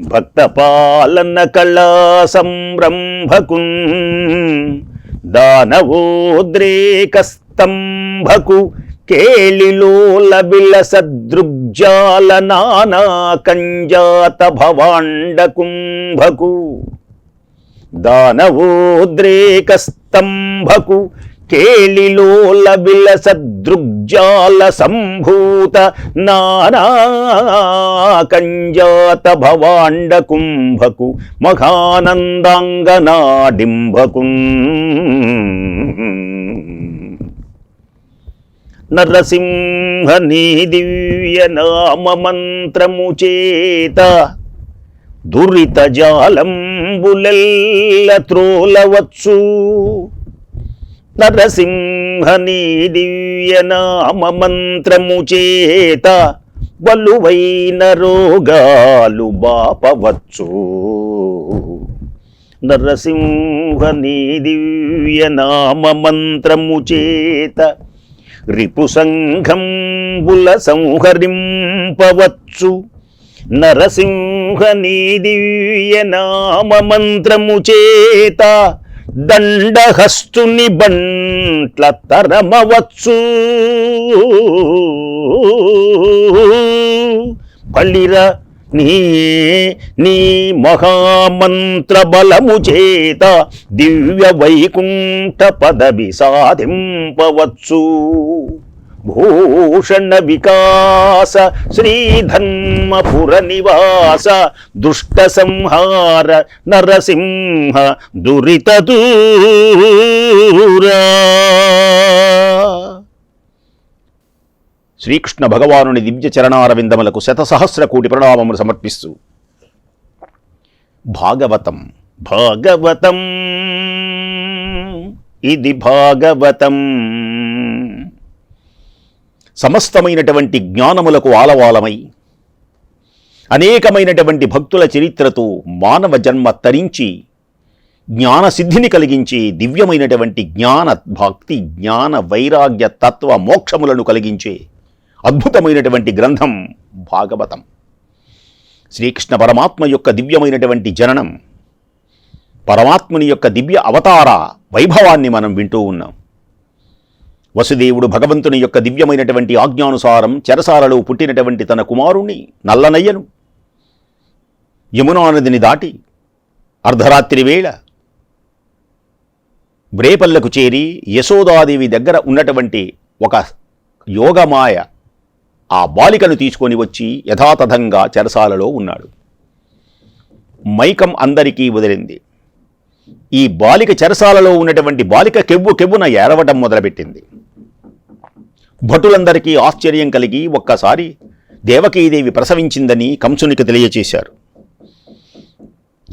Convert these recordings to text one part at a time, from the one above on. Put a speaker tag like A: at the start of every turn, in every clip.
A: భక్తపాలన కళా సంరంభకున్ దానవోద్రేకస్తంభకు కేళిలోల సదృగ్జాల నానా కంజాత భవాండ కుంభకు దానవోద్రేకస్తంభకు కేళిలోల సదృగ్జాల సంభూత నానాకంజాత భవాండ కుంభకు మఘానందాంగనాడింభకు నరసింహ నీ దివ్య నామ మంత్రము చేత దురిత జాలంబులెల్ల త్రోలవచ్చు నరసింహని దివ్య నామ మంత్రము చేత బలువైన రోగాలు బాపవచ్చు. నరసింహని దివ్య నామ మంత్రము చేత రిపు సంఘంబుల సంహరింపవచ్చు. నరసింహని దివ్య నామ మంత్రము చేత దండహస్తుని బంట్ల తరమవచ్చు. బలిర నీ నీ మహామంత్ర బలము చేత దివ్య వైకుంఠ పదవి సాధింపవచ్చు. భూషణ వికాస శ్రీధన్మపుర నివాస దుష్ట సంహార నరసింహ దురిత దూరా శ్రీకృష్ణ భగవానుని దివ్య చరణారవిందములకు శతసహస్ర కోటి ప్రణామములు సమర్పిస్తూ భాగవతం భాగవతం ఇది భాగవతం సమస్తమైనటువంటి జ్ఞానములకు ఆలవాలమై అనేకమైనటువంటి భక్తుల చరిత్రతో మానవ జన్మ తరించి జ్ఞాన సిద్ధిని కలిగించి దివ్యమైనటువంటి జ్ఞాన భక్తి జ్ఞాన వైరాగ్య తత్వ మోక్షములను కలిగించే అద్భుతమైనటువంటి గ్రంథం భాగవతం. శ్రీకృష్ణ పరమాత్మ యొక్క దివ్యమైనటువంటి జననం పరమాత్ముని యొక్క దివ్య అవతార వైభవాన్ని మనం వింటూ ఉన్నాం. వసుదేవుడు భగవంతుని యొక్క దివ్యమైనటువంటి ఆజ్ఞానుసారం చెరసాలలో పుట్టినటువంటి తన కుమారుణ్ణి నల్లనయ్యను. యమునా నదిని దాటి అర్ధరాత్రి వేళ బ్రేపల్లకు చేరి యశోదాదేవి దగ్గర ఉన్నటువంటి ఒక యోగమాయ ఆ బాలికను తీసుకొని వచ్చి యథాతథంగా చెరసాలలో ఉన్నాడు. మైకం అందరికీ వదిలింది. ఈ బాలిక చెరసాలలో ఉన్నటువంటి బాలిక కెవ్వు కెవ్వున ఏరవటం మొదలుపెట్టింది. భటులందరికీ ఆశ్చర్యం కలిగి ఒక్కసారి దేవకీదేవి ప్రసవించిందని కంసునికి తెలియచేశారు.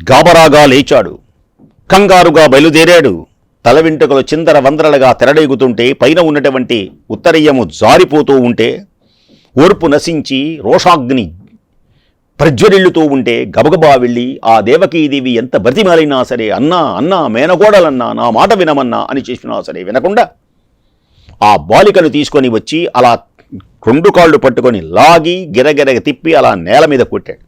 A: గాబరాగా లేచాడు. కంగారుగా బయలుదేరాడు. తల వెంట్రుకలు చిందర వందరలుగా తెరడేగుతుంటే పైన ఉన్నటువంటి ఉత్తరీయము జారిపోతూ ఉంటే ఓర్పు నశించి రోషాగ్ని ప్రజ్వరిల్లుతూ ఉంటే గబగబా వెళ్ళి ఆ దేవకీదేవి ఎంత బ్రతిమాలైనా సరే అన్నా అన్నా మేనగోడలన్నా నా మాట వినమన్నా అని చేసినా సరే వినకుండా ఆ బాలికను తీసుకొని వచ్చి అలా రెండు కాళ్ళు పట్టుకొని లాగి గిరగిరగ తిప్పి అలా నేల మీద కొట్టాడు.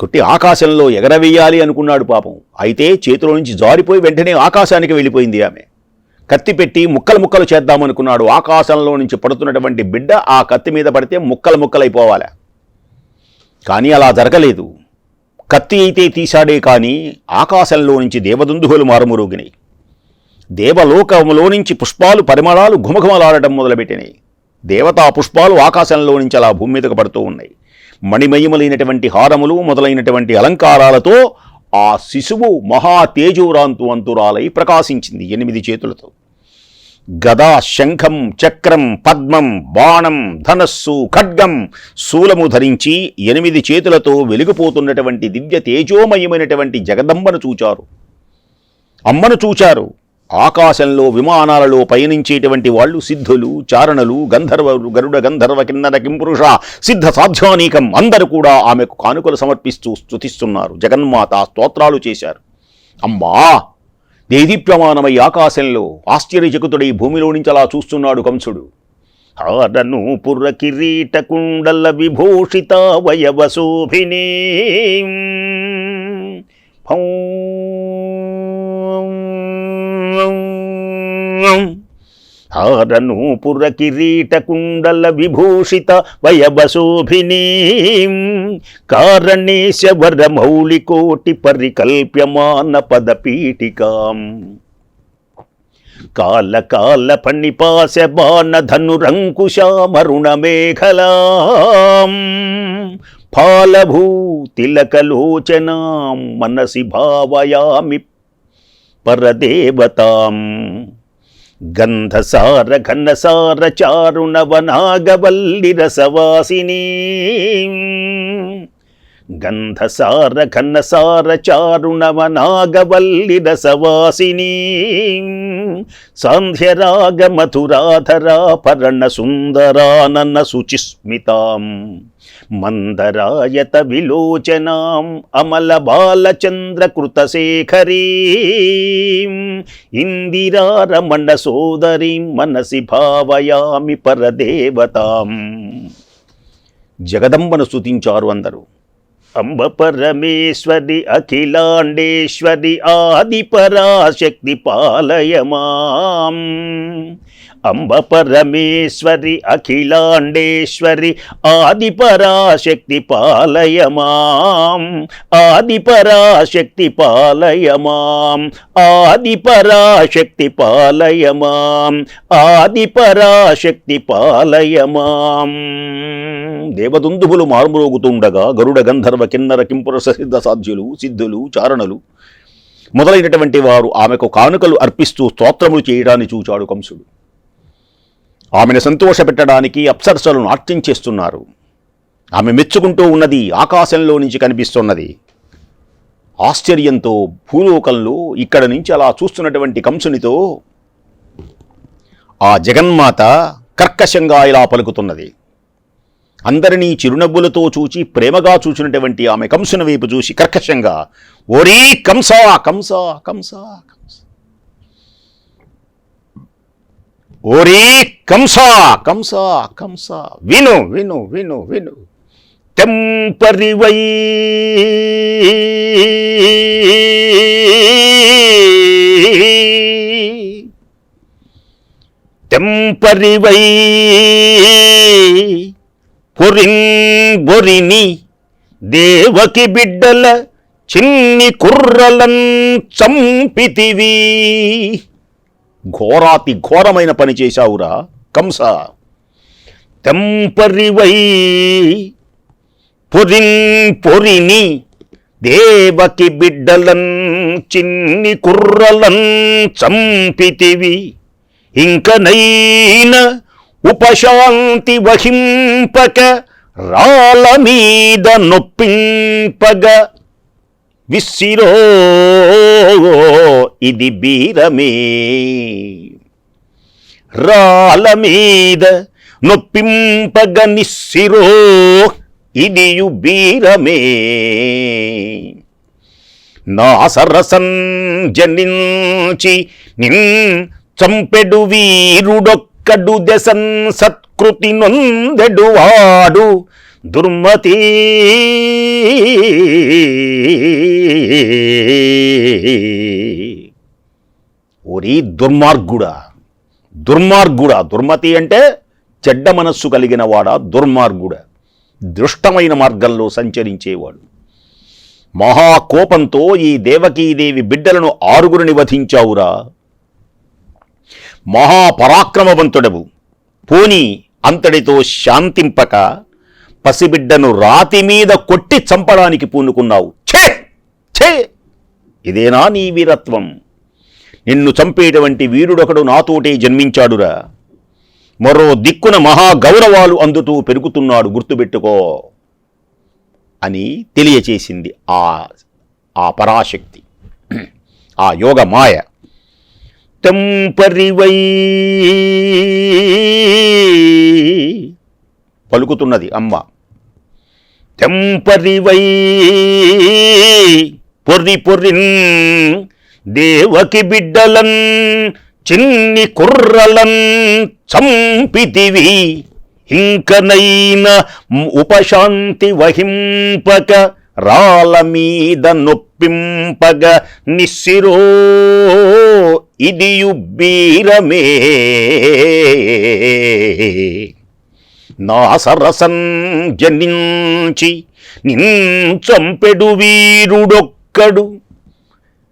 A: కొట్టి ఆకాశంలో ఎగరవేయాలి అనుకున్నాడు పాపం. అయితే చేతిలో నుంచి జారిపోయి వెంటనే ఆకాశానికి వెళ్ళిపోయింది ఆమె. కత్తి పెట్టి ముక్కలు ముక్కలు చేద్దామనుకున్నాడు ఆకాశంలో నుంచి పడుతున్నటువంటి బిడ్డ ఆ కత్తి మీద పడితే ముక్కలు ముక్కలైపోవాలి. కానీ అలా జరగలేదు. కత్తి అయితే తీశాడే కానీ ఆకాశంలో నుంచి దేవదుందుహులు మారుమురుగినాయి. దేవలోకములో నుంచి పుష్పాలు పరిమళాలు ఘుమఘుమలాడటం మొదలుపెట్టినాయి. దేవతా పుష్పాలు ఆకాశంలో నుంచి అలా భూమి మీదకు పడుతూ ఉన్నాయి. మణిమయములైనటువంటి హారములు మొదలైనటువంటి అలంకారాలతో ఆ శిశువు మహా తేజోరాంతువంతురాలై ప్రకాశించింది ఎనిమిది చేతులతో. గదా శంఖం చక్రం పద్మం బాణం ధనస్సు ఖడ్గం శూలము ధరించి ఎనిమిది చేతులతో వెలిగిపోతున్నటువంటి దివ్య తేజోమయమైనటువంటి జగదంబను చూచారు. అమ్మను చూచారు. ఆకాశంలో విమానాలలో పయనించేటువంటి వాళ్ళు సిద్ధులు చారణలు గంధర్వలు గరుడ గంధర్వ కిన్నర కింపురుష సిద్ధ సాధ్యానీకం అందరూ కూడా ఆమెకు కానుకలు సమర్పిస్తూ స్తుతిస్తున్నారు. జగన్మాత స్తోత్రాలు చేశారు. అమ్మా దేదీప్యమానమై ఆకాశంలో ఆశ్చర్యచకుతుడై భూమిలో నుంచి అలా చూస్తున్నాడు కంసుడు. హారను పుర్ర కిరీట కుండల విభూషిత వయవశోభిని. హారను కిరీటకుండల విభూషిత వయవశోభిని కారణేశవర మౌళికోటి పరికల్ప్యమాన పదపీఠికాం. కాల కాల పణిపాశ బాణ ధనురంకుశామరుణ మేఘలాం ఫాలభూ తిలకలోచనాం మనసి భావయామి పరదేవతాం. గంధసార ఘనసార చారుణవనాగవల్లి రసవాసిని గంధసార ఘనసార చారుణవనాగవల్లి రసవాసిని సాంధ్యరాగ మధురాధరాపరణ సుందరానన శుచిస్మితాం మందరాయత విలోచనాం అమల బాలచంద్రకృతశేఖరీం ఇందిరారమణ సోదరీం మనసి భావయామి పరదేవతాం. జగదంబను స్థుతించారు అందరూ. అంబ పరమేశ్వరి అఖిలాండేశ్వరి ఆది పరాశక్తి పాలయమాం. అంబ పరమేశ్వరి అఖిలాండేశ్వరి ఆది పరాశక్తి పాలయమాం. ఆది పరాశక్తి పాలయమాం. ఆది పరాశక్తి పాలయమాం. ఆది పరాశక్తి పాలయమాం. దేవదుందుభులు మారుమ్రోగుతుండగా గరుడ గంధర్వ కిన్నర కింపుర సిద్ధ సాధ్యులు సిద్ధులు చారణలు మొదలైనటువంటి వారు ఆమెకు కానుకలు అర్పిస్తూ స్తోత్రములు చేయడాన్ని చూచాడు కంసుడు. ఆమెను సంతోషపెట్టడానికి అప్సరసలు నాట్యం చేస్తున్నారు ఆమె మెచ్చుకుంటూ ఉన్నది ఆకాశంలో నుంచి కనిపిస్తున్నది. ఆశ్చర్యంతో భూలోకంలో ఇక్కడ నుంచి అలా చూస్తున్నటువంటి కంసునితో ఆ జగన్మాత కర్కశంగా ఇలా పలుకుతున్నది. అందరినీ చిరునవ్వులతో చూచి ప్రేమగా చూచినటువంటి ఆమె కంసుని వైపు చూసి కర్కశంగా ఓరీ కంసా కంసా కంసా కంస. ఓరీ కంసా కంసా కంసా. విను విను విను విను. తెంపరివై తెంపరివై పొరిన్ బొరిని దేవకి బిడ్డల చిన్ని కుర్రలన్ చంపితివి. ఘోరాతి ఘోరమైన పని చేశావురా కంస. తెంపరివై పొరిన్ పొరిని దేవకి బిడ్డలన్ చిన్ని కుర్రలన్ చంపితివి. ఇంకనైనా ఉపశాంతి వహింపక రాళ్ళ మీద నొప్పింపగ. విssiరో ఇది బీరమే. రాళ్ళ మీద నొప్పింపగ నిస్సిరో ఇదియు బీరమే. నా సరసన్ జనించి నిన్ చంపెడు వీరుడొక్క ఇక్కడు దశన్ సత్కృతి నొందెడువాడు. దుర్మతి ఓరి దుర్మార్గుడా దుర్మార్గుడా. దుర్మతి అంటే చెడ్డ మనస్సు కలిగిన వాడా దుర్మార్గుడా. దృష్టమైన మార్గంలో సంచరించేవాడు. మహాకోపంతో ఈ దేవకీదేవి బిడ్డలను ఆరుగురిని వధించావురా. మహాపరాక్రమవంతుడవు. పోని అంతటితో శాంతింపక పసిబిడ్డను రాతి మీద కొట్టి చంపడానికి పూనుకున్నావు. ఛే! ఛే! ఇదేనా నీ వీరత్వం? నిన్ను చంపేటువంటి వీరుడొకడు నాతోటే జన్మించాడురా. మరో దిక్కున మహాగౌరవాలు అందుతూ పెరుగుతున్నాడు గుర్తుపెట్టుకో అని తెలియచేసింది ఆ ఆ పరాశక్తి. ఆ యోగ మాయ. తెంపరివై పలుకుతున్నది అమ్మ. తెంపరివై పొర్రి పొర్రిన్ దేవకి బిడ్డలన్ చిన్ని కుర్రలన్ చంపితివి. ఇంకనైన ఉపశాంతి వహింపక రాల మీద నొప్పింపగ నిస్సిరో ఇదియు బీరమే. నా సరసన్ జనించి నించంపెడు వీరుడొక్కడు.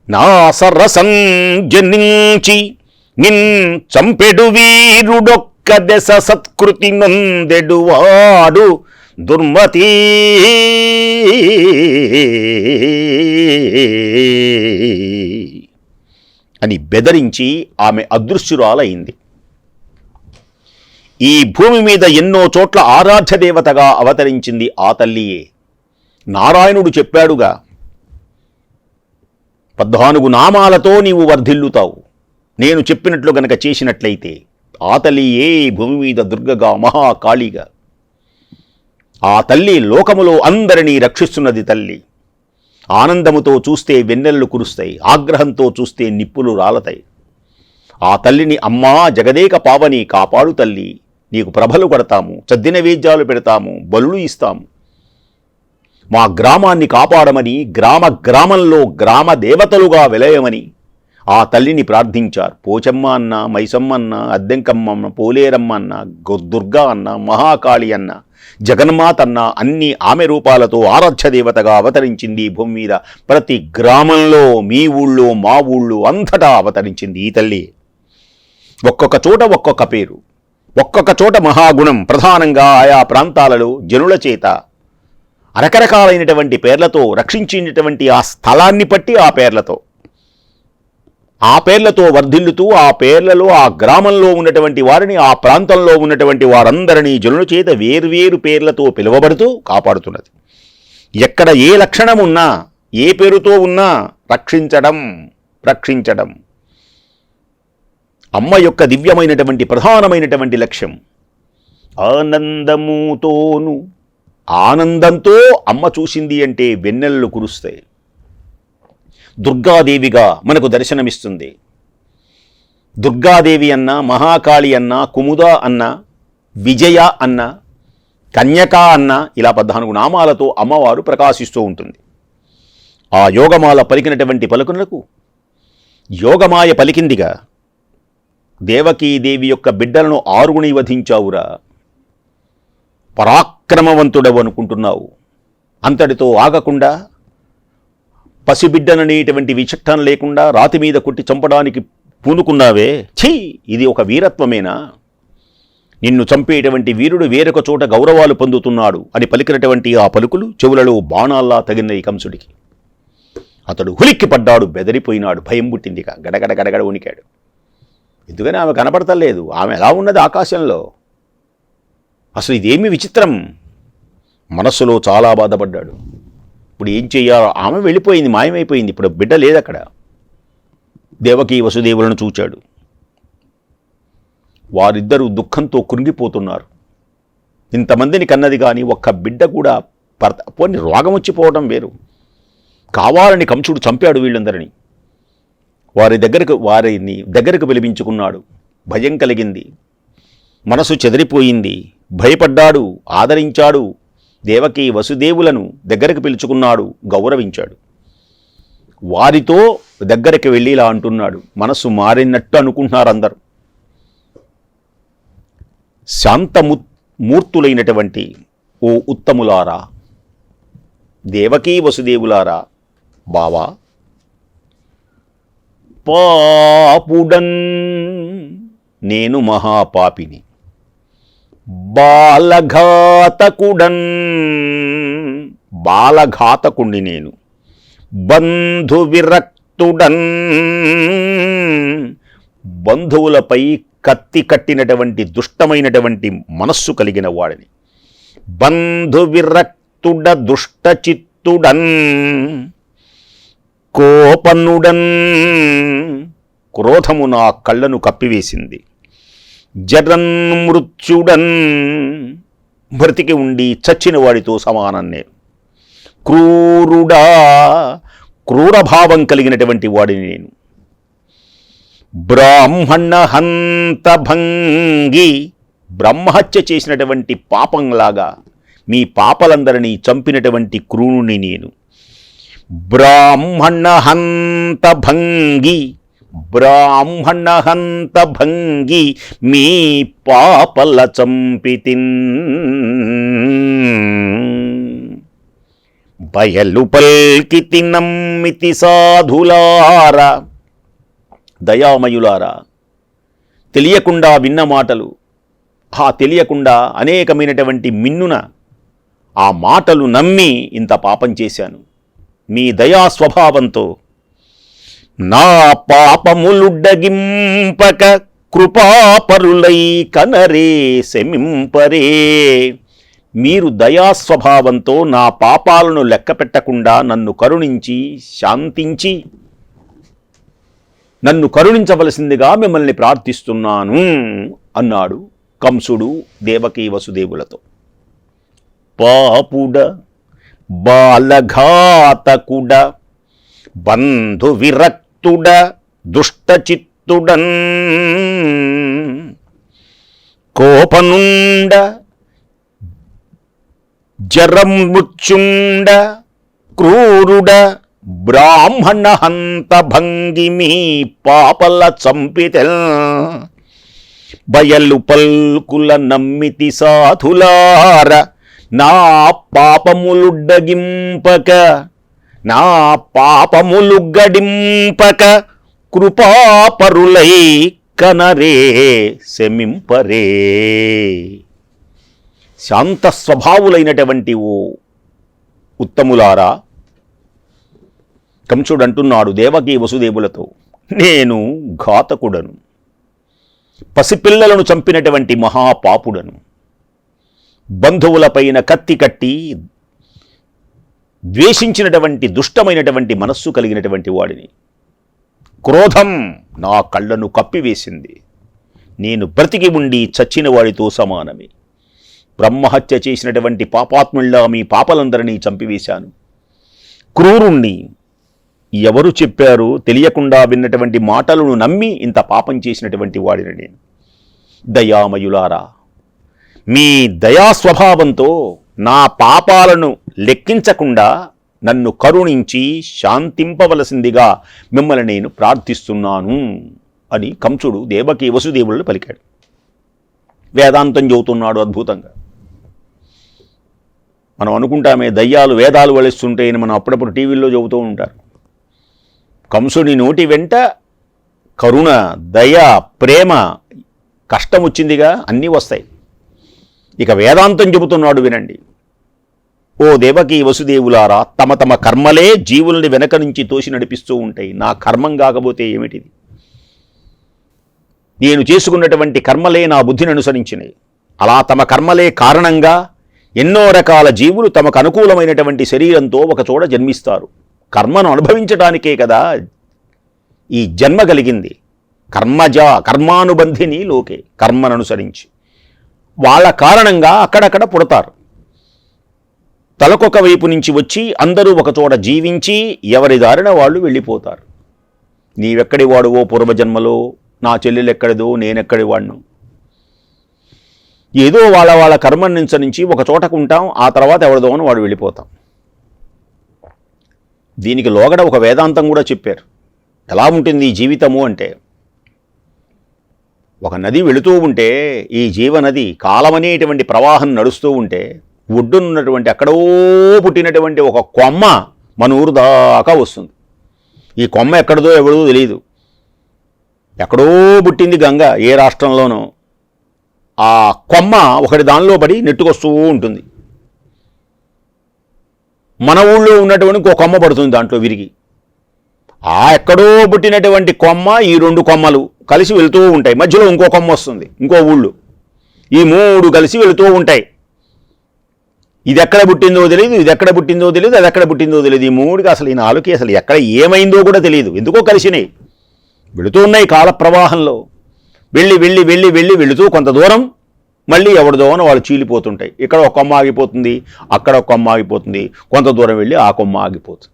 A: నా సరసన్ జనించి నిన్ చంపెడు వీరుడొక్క దశ సత్కృతి నొందెడు వాడు దుర్మతి. అని బెదరించి ఆమె అదృశ్యురాలైంది. ఈ భూమి మీద ఎన్నో చోట్ల ఆరాధ్య దేవతగా అవతరించింది ఆ తల్లియే. నారాయణుడు చెప్పాడుగా పద్నాలుగు నామాలతో నీవు వర్ధిల్లుతావు. నేను చెప్పినట్లు గనక చేసినట్లయితే ఆ తల్లియే భూమి మీద దుర్గగా మహాకాళిగా. ఆ తల్లి లోకములో అందరినీ రక్షిస్తున్నది తల్లి. ఆనందముతో చూస్తే వెన్నెళ్ళు కురుస్తాయి ఆగ్రహంతో చూస్తే నిప్పులు రాలతాయి. ఆ తల్లిని అమ్మా జగదేక పావని కాపాడు తల్లి నీకు ప్రభలు కడతాము చద్దిన వేద్యాలు పెడతాము బలులు ఇస్తాము. మా గ్రామాన్ని కాపాడమని గ్రామ గ్రామంలో గ్రామ దేవతలుగా వెలయమని ఆ తల్లిని ప్రార్థించారు. పోచమ్మ అన్న మైసమ్మ అన్న అద్దెంకమ్మ పోలేరమ్మ అన్న దుర్గా అన్న మహాకాళి అన్న జగన్మాత అన్న అన్ని ఆమె రూపాలతో ఆరాధ్య దేవతగా అవతరించింది భూమి మీద. ప్రతి గ్రామంలో మీ ఊళ్ళో మా ఊళ్ళో అంతటా అవతరించింది ఈ తల్లి. ఒక్కొక్క చోట ఒక్కొక్క పేరు. ఒక్కొక్క చోట మహాగుణం. ప్రధానంగా ఆయా ప్రాంతాలలో జనుల చేత రకరకాలైనటువంటి పేర్లతో రక్షించినటువంటి ఆ స్థలాన్ని బట్టి ఆ పేర్లతో. ఆ పేర్లతో వర్ధిల్లుతూ ఆ పేర్లలో ఆ గ్రామంలో ఉన్నటువంటి వారిని ఆ ప్రాంతంలో ఉన్నటువంటి వారందరినీ జనుల చేత వేర్వేరు పేర్లతో పిలువబడుతూ కాపాడుతున్నది. ఎక్కడ ఏ లక్షణం ఉన్నా ఏ పేరుతో ఉన్నా రక్షించడం రక్షించడం. అమ్మ యొక్క దివ్యమైనటువంటి ప్రధానమైనటువంటి లక్ష్యం. ఆనందముతోను ఆనందంతో అమ్మ చూసింది అంటే వెన్నెళ్ళు కురుస్తాయి. దుర్గాదేవిగా మనకు దర్శనమిస్తుంది. దుర్గాదేవి అన్న మహాకాళి అన్న కుముద అన్న విజయ అన్న కన్యకా అన్న ఇలా పద్నాలుగు నామాలతో అమ్మవారు ప్రకాశిస్తూ ఉంటుంది. ఆ యోగమాల పలికినటువంటి పలుకులకు యోగమాయ పలికిందిగా దేవకీదేవి యొక్క బిడ్డలను ఆరుగుని వధించావురా. పరాక్రమవంతుడవు అనుకుంటున్నావు. అంతటితో ఆగకుండా పసిబిడ్డననేటువంటి విచక్షణ లేకుండా రాతి మీద కొట్టి చంపడానికి పూనుకున్నావే? ఛీ! ఇది ఒక వీరత్వమేనా? నిన్ను చంపేటువంటి వీరుడు వేరొక చోట గౌరవాలు పొందుతున్నాడు అని పలికినటువంటి ఆ పలుకులు చెవులలో బాణాల్లా తగిన ఈ కంసుడికి. అతడు హులిక్కి పడ్డాడు బెదిరిపోయినాడు భయం పుట్టిందిగా గడగడ గడగడ ఉనికాడు. ఎందుకని ఆమె కనపడతలేదు? ఆమె ఎలా ఉన్నది ఆకాశంలో? అసలు ఇదేమి విచిత్రం? మనస్సులో చాలా బాధపడ్డాడు. ఇప్పుడు ఏం చేయాలో? ఆమె వెళ్ళిపోయింది మాయమైపోయింది. ఇప్పుడు బిడ్డ లేదు అక్కడ. దేవకి వసుదేవులను చూచాడు. వారిద్దరూ దుఃఖంతో కృంగిపోతున్నారు. ఇంతమందిని కన్నది కానీ ఒక్క బిడ్డ కూడా పర్త పోని రోగం వచ్చిపోవడం వేరు. కావాలని కంసుడు చంపాడు వీళ్ళందరినీ. వారి దగ్గరకు వారిని దగ్గరకు పిలిపించుకున్నాడు. భయం కలిగింది. మనసు చెదిరిపోయింది. భయపడ్డాడు ఆదరించాడు. దేవకి వసుదేవులను దగ్గరకు పిలుచుకున్నాడు గౌరవించాడు. వారితో దగ్గరికి వెళ్ళి ఇలా అంటున్నాడు. మనస్సు మారినట్టు అనుకుంటున్నారు అందరూ శాంతము మూర్తులైనటువంటి ఓ ఉత్తములారా దేవకీ వసుదేవులారా బావా పాపుడన్ నేను మహాపాపిని. బాలఘాతకుడన్. బాలఘాతకుణ్ణి నేను. బంధు విరక్తుడన్ బంధువులపై కత్తి కట్టినటువంటి దుష్టమైనటువంటి మనస్సు కలిగిన వాడిని. బంధు విరక్తుడ దుష్టచిత్తుడన్. కోపనుడన్ క్రోధము నా కళ్ళను కప్పివేసింది. జరన్ మృత్యుడన్. బ్రతికి ఉండి చచ్చిన వాడితో సమానం నేను క్రూరుడా క్రూరభావం కలిగినటువంటి వాడిని నేను. బ్రాహ్మణ హంతభంగి బ్రహ్మహత్య చేసినటువంటి పాపంలాగా మీ పాపలందరినీ చంపినటువంటి క్రూరుని నేను. బ్రాహ్మణ హంతభంగి బ్రాహ్మణ హంత భంగి మీ పాపల చంపితిన్. బయలు పల్కితి నమ్మితి సాధులార. దయామయులారా తెలియకుండా విన్న మాటలు ఆ తెలియకుండా అనేకమైనటువంటి మిన్నున ఆ మాటలు నమ్మి ఇంత పాపం చేశాను. మీ దయా స్వభావంతో నా పాపములుడ్డగింపక కృపాపరులై కనరే శమింపరే. మీరు దయాస్వభావంతో నా పాపాలను లెక్కపెట్టకుండా నన్ను కరుణించి శాంతించి నన్ను కరుణించవలసిందిగా మిమ్మల్ని ప్రార్థిస్తున్నాను అన్నాడు కంసుడు దేవకీ వసుదేవులతో. పాపుడ బాలఘాతకుడ బంధు విరక్ విరక్తుడ దుష్టచిత్తుడన్. కోపనుండ జరముచ్చుండ క్రూరుడ బ్రాహ్మణ హంత భంగిమి పాపల చంపితెల్. బయలు పల్కుల నమ్మితి సాధులార నా పాపములుడ్డగింపక నా పాపములు గడింపక కృపాపరులై కనరే శమింపరే. శాంత స్వభావులైనటువంటి ఓ ఉత్తములారా కంసుడు అంటున్నాడు దేవకి వసుదేవులతో నేను ఘాతకుడను. పసిపిల్లలను చంపినటువంటి మహాపాపుడను. బంధువులపైన కత్తి కట్టి ద్వేషించినటువంటి దుష్టమైనటువంటి మనస్సు కలిగినటువంటి వాడిని. క్రోధం నా కళ్ళను కప్పివేసింది. నేను బ్రతికి ఉండి చచ్చిన వాడితో సమానమే. బ్రహ్మహత్య చేసినటువంటి పాపాత్ముల్లా మీ పాపలందరినీ చంపివేశాను. క్రూరుణ్ణి ఎవరు చెప్పారు తెలియకుండా విన్నటువంటి మాటలను నమ్మి ఇంత పాపం చేసినటువంటి వాడిని నేను. దయామయులారా మీ దయా స్వభావంతో నా పాపాలను లెక్కించకుండా నన్ను కరుణించి శాంతింపవలసిందిగా మిమ్మల్ని నేను ప్రార్థిస్తున్నాను అని కంసుడు దేవకి వసుదేవులను పలికాడు. వేదాంతం చెబుతున్నాడు అద్భుతంగా. మనం అనుకుంటామే దయ్యాలు వేదాలు వలిస్తుంటాయని మనం అప్పుడప్పుడు టీవీల్లో చెబుతూ ఉంటారు. కంసుని నోటి వెంట కరుణ దయ ప్రేమ కష్టం వచ్చిందిగా అన్నీ వస్తాయి. ఇక వేదాంతం చెబుతున్నాడు వినండి. ఓ దేవకీ వసుదేవులారా తమ తమ కర్మలే జీవుల్ని వెనక నుంచి తోసి నడిపిస్తూ ఉంటాయి. నా కర్మం కాకపోతే ఏమిటిది? నేను చేసుకున్నటువంటి కర్మలే నా బుద్ధిని అనుసరించినాయి అలా తమ కర్మలే కారణంగా ఎన్నో రకాల జీవులు తమకు అనుకూలమైనటువంటి శరీరంతో ఒకచోట జన్మిస్తారు. కర్మను అనుభవించడానికే కదా ఈ జన్మ కలిగింది. కర్మజ కర్మానుబంధిని లోకే కర్మను అనుసరించి. వాళ్ళ కారణంగా అక్కడక్కడ పుడతారు. తలకొక వైపు నుంచి వచ్చి అందరూ ఒకచోట జీవించి ఎవరి దారిన వాళ్ళు వెళ్ళిపోతారు. నీవెక్కడి వాడువో పూర్వజన్మలో నా చెల్లెలు ఎక్కడిదో నేనెక్కడి వాడిను ఏదో వాళ్ళ వాళ్ళ కర్మ నుంచి నుంచి ఒక చోటకు ఉంటాం ఆ తర్వాత ఎవరిదో అని వాడు వెళ్ళిపోతాం. దీనికి లోగడ ఒక వేదాంతం కూడా చెప్పారు. ఎలా ఉంటుంది ఈ జీవితము అంటే ఒక నది వెళుతూ ఉంటే ఈ జీవనది కాలమనేటువంటి ప్రవాహం నడుస్తూ ఉంటే ఒడ్డునున్నటువంటి ఎక్కడో పుట్టినటువంటి ఒక కొమ్మ మన ఊరు దాకా వస్తుంది. ఈ కొమ్మ ఎక్కడదో ఎవడో తెలియదు ఎక్కడో పుట్టింది గంగ ఏ రాష్ట్రంలోనో. ఆ కొమ్మ ఒకటి దానిలో పడి నెట్టుకొస్తూ ఉంటుంది. మన ఊళ్ళో ఉన్నటువంటి ఇంకో కొమ్మ పడుతుంది దాంట్లో విరిగి. ఆ ఎక్కడో పుట్టినటువంటి కొమ్మ ఈ రెండు కొమ్మలు. కలిసి వెళుతూ ఉంటాయి. మధ్యలో ఇంకో కొమ్మ వస్తుంది ఇంకో ఊళ్ళు. ఈ మూడు కలిసి వెళుతూ ఉంటాయి. ఇది ఎక్కడ పుట్టిందో తెలియదు ఇది ఎక్కడ పుట్టిందో తెలియదు అది ఎక్కడ పుట్టిందో తెలియదు ఈ మూడికి అసలు ఈ నాలుగుకి అసలు ఎక్కడ ఏమైందో కూడా తెలియదు ఎందుకో కలిసినాయి. వెళుతూ ఉన్నాయి కాల ప్రవాహంలో. వెళ్ళి వెళ్ళి వెళ్ళి వెళ్ళి వెళుతూ కొంత దూరం మళ్ళీ ఎవరిదో అని వాళ్ళు చీలిపోతుంటాయి. ఇక్కడ ఒక కొమ్మ ఆగిపోతుంది అక్కడ ఒక కొమ్మ ఆగిపోతుంది. కొంత దూరం వెళ్ళి ఆ కొమ్మ ఆగిపోతుంది.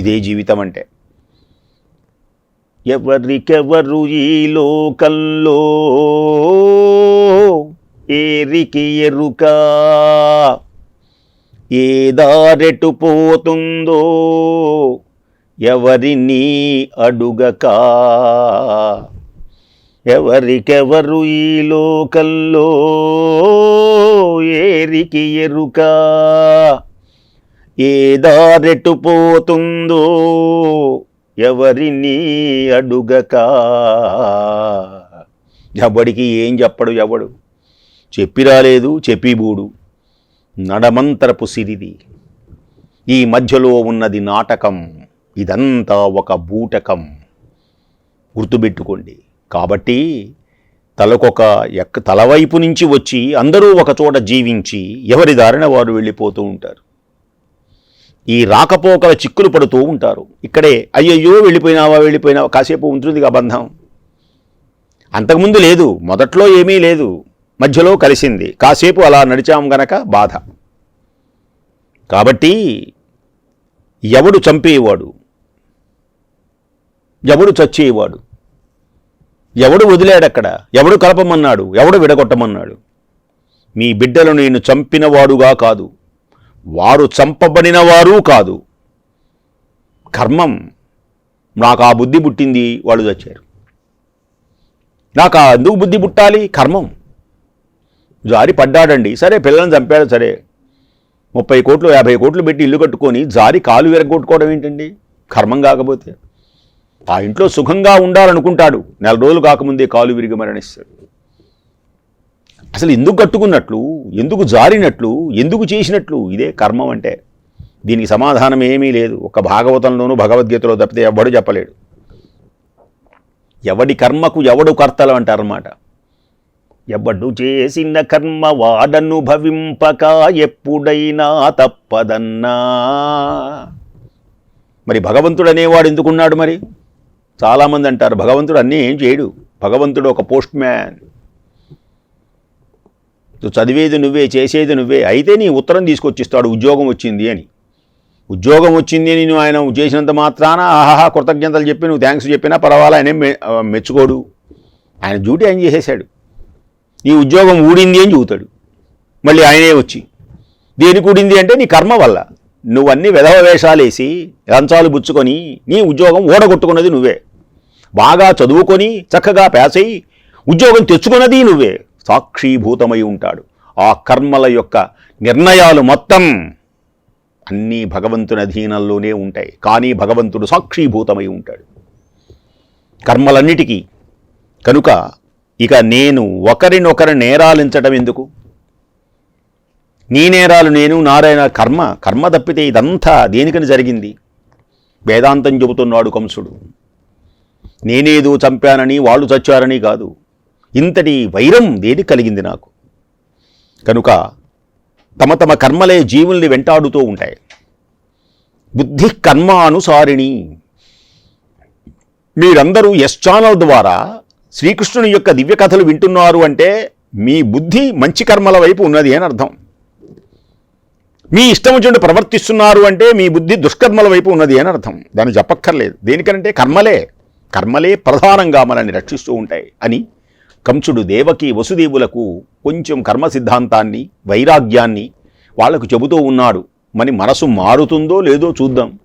A: ఇదే జీవితం అంటే. ఎవరికెవరు ఈ లోకంలో? ఏరికి ఎరుక? ఏ దారెటు పోతుందో? ఎవరిని అడుగక? ఎవరికెవరు ఈ లోకల్లో ఏరికి ఎరుక? ఏ దారెటు పోతుందో? ఎవరిని అడుగక? ఎవడికి ఏం చెప్పడు ఎవడు? చెప్పి రాలేదు చెప్పి బూడు. నడమంతరపు సిరిది. ఈ మధ్యలో ఉన్నది నాటకం. ఇదంతా ఒక బూటకం. గుర్తుపెట్టుకోండి. కాబట్టి తలకొక ఎక్క తలవైపు నుంచి వచ్చి అందరూ ఒకచోట జీవించి ఎవరి దారిన వారు వెళ్ళిపోతూ ఉంటారు. ఈ రాకపోకల చిక్కులు పడుతూ ఉంటారు. ఇక్కడే అయ్యయ్యో వెళ్ళిపోయినావా వెళ్ళిపోయినావా కాసేపు ఉంటుందిగా బంధం. అంతకుముందు లేదు మొదట్లో ఏమీ లేదు మధ్యలో కలిసింది. కాసేపు అలా నడిచాం గనక బాధ. కాబట్టి ఎవడు చంపేవాడు? ఎవడు చచ్చేవాడు? ఎవడు వదిలాడక్కడ? ఎవడు కలపమన్నాడు? ఎవడు విడగొట్టమన్నాడు? మీ బిడ్డలు నేను చంపినవాడుగా కాదు. వారు చంపబడిన వారు కాదు. కర్మం. నాకు ఆ బుద్ధి పుట్టింది వాళ్ళు చచ్చారు. నాకు ఆ ఎందుకు బుద్ధి పుట్టాలి? కర్మం. జారి పడ్డాడండి. సరే పిల్లల్ని చంపాడు సరే. ముప్పై కోట్లు యాభై కోట్లు పెట్టి ఇల్లు కట్టుకొని జారి కాలు విరగొట్టుకోవడం ఏంటండి? కర్మం కాకపోతే. ఆ ఇంట్లో సుఖంగా ఉండాలనుకుంటాడు. నెల రోజులు కాకముందే కాలు విరిగి మరణిస్తాడు. అసలు ఎందుకు కట్టుకున్నట్లు ఎందుకు జారినట్లు ఎందుకు చేసినట్లు ఇదే కర్మం అంటే. దీనికి సమాధానం ఏమీ లేదు. ఒక భాగవతంలోనూ భగవద్గీతలో తప్పితే ఎవడు చెప్పలేడు. ఎవడి కర్మకు ఎవడు కర్తలు అంటారన్నమాట. ఎవడు చేసిన కర్మ వాడను భవింపక ఎప్పుడైనా తప్పదన్నా. మరి భగవంతుడు అనేవాడు ఎందుకున్నాడు మరి? చాలామంది అంటారు భగవంతుడు అన్నీ ఏం చేయడు. భగవంతుడు ఒక పోస్ట్ మ్యాన్. చదివేది నువ్వే చేసేది నువ్వే. అయితే నీ ఉత్తరం తీసుకొచ్చిస్తాడు ఉద్యోగం వచ్చింది అని. ఉద్యోగం వచ్చింది అని నువ్వు ఆయన చేసినంత మాత్రాన ఆహాహా కృతజ్ఞతలు చెప్పి నువ్వు థ్యాంక్స్ చెప్పినా పర్వాలా ఆయన మె- మెచ్చుకోడు. ఆయన డ్యూటీ ఆయన చేసేసాడు నీ ఉద్యోగం ఊడింది అని చూతాడు మళ్ళీ ఆయనే వచ్చి దేనికి ఊడింది అంటే నీ కర్మ వల్ల. నువ్వన్నీ విధవ వేషాలు వేసి లంచాలు బుచ్చుకొని నీ ఉద్యోగం ఓడగొట్టుకున్నది నువ్వే. బాగా చదువుకొని చక్కగా పాస్ అయ్యి ఉద్యోగం తెచ్చుకున్నది నువ్వే. సాక్షీభూతమై ఉంటాడు. ఆ కర్మల యొక్క నిర్ణయాలు మొత్తం అన్నీ భగవంతుని అధీనంలోనే ఉంటాయి. కానీ భగవంతుడు సాక్షీభూతమై ఉంటాడు. కర్మలన్నిటికీ కనుక ఇక నేను ఒకరినొకరు నేరాలించడం ఎందుకు? నీ నేరాలు నేను నారాయణ కర్మ కర్మ తప్పితే ఇదంతా దేనికని జరిగింది? వేదాంతం చెబుతున్నాడు కంసుడు. నేనేదో చంపానని వాళ్ళు చచ్చారని కాదు. ఇంతటి వైరం దేని కలిగింది నాకు? కనుక తమ తమ కర్మలే జీవుల్ని వెంటాడుతూ ఉంటాయి. బుద్ధి కర్మానుసారిణి. మీరందరూ ఎస్ ఛానల్ ద్వారా శ్రీకృష్ణుని యొక్క దివ్య కథలు వింటున్నారు అంటే మీ బుద్ధి మంచి కర్మల వైపు ఉన్నది అని అర్థం. మీ ఇష్టం వచ్చినట్టు ప్రవర్తిస్తున్నారు అంటే మీ బుద్ధి దుష్కర్మల వైపు ఉన్నది అని అర్థం. దాన్ని చెప్పక్కర్లేదు దేనికంటే కర్మలే. కర్మలే ప్రధానంగా మనల్ని రక్షిస్తూ ఉంటాయి అని కంసుడు దేవకి వసుదేవులకు కొంచెం కర్మ సిద్ధాంతాన్ని వైరాగ్యాన్ని వాళ్ళకు చెబుతూ ఉన్నాడు. మరి మనసు మారుతుందో లేదో చూద్దాం.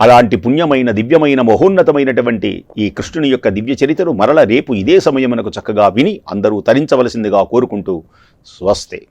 A: అలాంటి పుణ్యమైన దివ్యమైన మహోన్నతమైనటువంటి ఈ కృష్ణుని యొక్క దివ్య చరిత్రను మరల రేపు ఇదే సమయమునకు చక్కగా విని అందరూ తరించవలసిందిగా కోరుకుంటూ స్వస్తే.